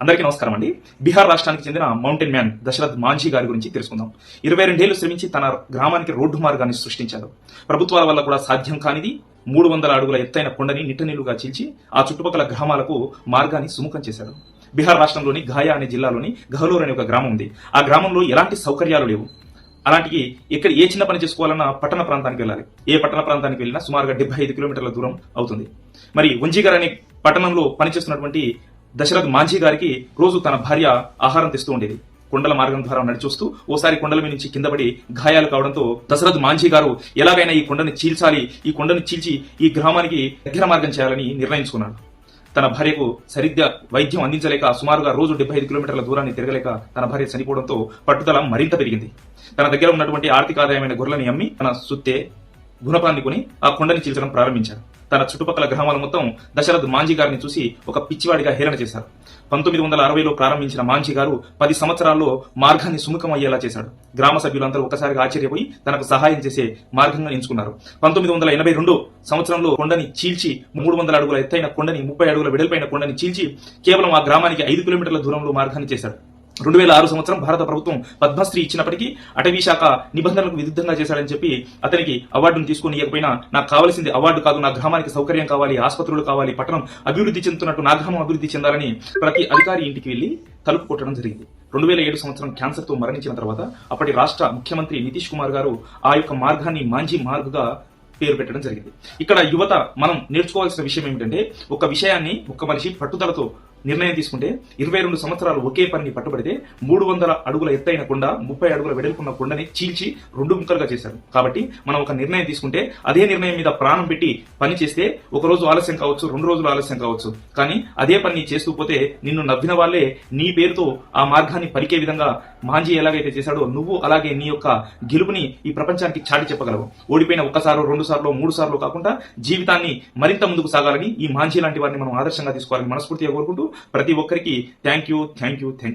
అందరికీ నమస్కారం అండి. బీహార్ రాష్ట్రానికి చెందిన మౌంటైన్ మ్యాన్ దశరథ్ మాంఝీ గారి గురించి తెలుసుకుందాం. ఇరవై రెండేళ్ళు శ్రమించి తన గ్రామానికి రోడ్డు మార్గాన్ని సృష్టించారు. ప్రభుత్వాల వల్ల కూడా సాధ్యం కానిది మూడు వందల అడుగుల ఎత్తైన కొండని నిట్టనీలుగా చీల్చి ఆ చుట్టుపక్కల గ్రామాలకు మార్గాన్ని సుముఖం చేశాడు బీహార్ రాష్ట్రంలోని ఘాయా అనే జిల్లాలోని గహలూర్ అనే ఒక గ్రామం ఉంది. ఆ గ్రామంలో ఎలాంటి సౌకర్యాలు లేవు. అలాంటికి ఇక్కడ ఏ చిన్న పని చేసుకోవాలన్నా పట్టణ ప్రాంతానికి వెళ్ళాలి. ఏ పట్టణ ప్రాంతానికి వెళ్ళినా సుమారుగా డెబ్బై ఐదు కిలోమీటర్ల దూరం అవుతుంది. మరి వంజీగర్ అనే పట్టణంలో పనిచేస్తున్నటువంటి దశరథ్ మాంఝీ గారికి రోజు తన భార్య ఆహారం తెస్తూ ఉండేది. కొండల మార్గం ద్వారా నడిచొస్తూ ఓసారి కొండల మీద నుంచి కింద పడి గాయాలు కావడంతో దశరథ్ మాంఝీ గారు ఎలాగైనా ఈ కొండని చీల్చాలి ఈ కొండను చీల్చి ఈ గ్రామానికి దగ్గర మార్గం చేయాలని నిర్ణయించుకున్నాడు. తన భార్యకు సరిగ్గా వైద్యం అందించలేక సుమారుగా రోజు డెబ్బై ఐదు కిలోమీటర్ల దూరాన్ని తిరగలేక తన భార్య చనిపోవడంతో పట్టుదల మరింత పెరిగింది. తన దగ్గర ఉన్నటువంటి ఆర్థిక ఆదాయమైన గొర్రెలను అమ్మి తన సుత్తే గుణపాన్ని కొని ఆ కొండని చీల్చడం ప్రారంభించారు. తన చుట్టుపక్కల గ్రామాల మొత్తం దశరథ్ మాంజీ గారిని చూసి ఒక పిచ్చివాడిగా హేళన చేశారు. పంతొమ్మిది వందల అరవైలో ప్రారంభించిన మాంజీ గారు పది సంవత్సరాల్లో మార్గాన్ని సుముఖం అయ్యేలా చేశాడు. గ్రామ సభ్యులందరూ ఒకసారిగా ఆశ్చర్యపోయి తనకు సహాయం చేసే మార్గంగా ఎంచుకున్నారు. పంతొమ్మిది వందల ఎనభై రెండు సంవత్సరంలో కొండని చీల్చి మూడు వందల అడుగుల ఎత్తైన కొండని ముప్పై అడుగుల వెడల్పైన కొండని చీల్చి కేవలం ఆ గ్రామానికి ఐదు కిలోమీటర్ల దూరంలో మార్గాన్ని చేశాడు. రెండు వేల ఆరు సంవత్సరం భారత ప్రభుత్వం పద్మశ్రీ ఇచ్చినప్పటికీ అటవీ శాఖ నిబంధనలకు విరుద్ధంగా చేశాడని చెప్పి అతనికి అవార్డును తీసుకుని ఇవ్వకపోయినా నాకు కావాల్సింది అవార్డు కాదు నా గ్రామానికి సౌకర్యం కావాలి ఆసుపత్రులు కావాలి పట్టణం అభివృద్ధి చెందుతున్నట్టు నా గ్రామం అభివృద్ధి చెందాలని ప్రతి అధికారి ఇంటికి వెళ్ళి తలుపు కొట్టడం జరిగింది. రెండు వేల ఏడు సంవత్సరం క్యాన్సర్తో మరణించిన తర్వాత అప్పటి రాష్ట్ర ముఖ్యమంత్రి నితీష్ కుమార్ గారు ఆ యొక్క మార్గాన్ని మాంజీ మార్గ్గా పేరు పెట్టడం జరిగింది. ఇక్కడ యువత మనం నేర్చుకోవాల్సిన విషయం ఏమిటంటే ఒక విషయాన్ని ఒక మనిషి పట్టుదలతో నిర్ణయం తీసుకుంటే ఇరవై రెండు సంవత్సరాలు ఒకే పనిని పట్టుబడితే మూడు వందల అడుగుల ఎత్తైన కొండ ముప్పై అడుగుల వెడల్పున్న కొండని చీల్చి రెండు ముక్కలుగా చేశారు. కాబట్టి మనం ఒక నిర్ణయం తీసుకుంటే అదే నిర్ణయం మీద ప్రాణం పెట్టి పని చేస్తే ఒక రోజు ఆలస్యం కావచ్చు రెండు రోజులు ఆలస్యం కావచ్చు. కానీ అదే పని చేస్తూ పోతే నిన్ను నవ్విన వాళ్ళే నీ పేరుతో ఆ మార్గాన్ని పరికే విధంగా మాంజీ ఎలాగైతే చేశాడో నువ్వు అలాగే నీ యొక్క గెలుపుని ఈ ప్రపంచానికి చాటి చెప్పగలవు. ఓడిపోయిన ఒక్కసారో రెండు సార్లు మూడు సార్లు కాకుండా జీవితాన్ని మరింత ముందుకు సాగాలని ఈ మాంజీ లాంటి వారిని మనం ఆదర్శంగా తీసుకోవాలని మనస్ఫూర్తిగా కోరుకుంటూ ప్రతి ఒక్కరికి thank you thank you thank you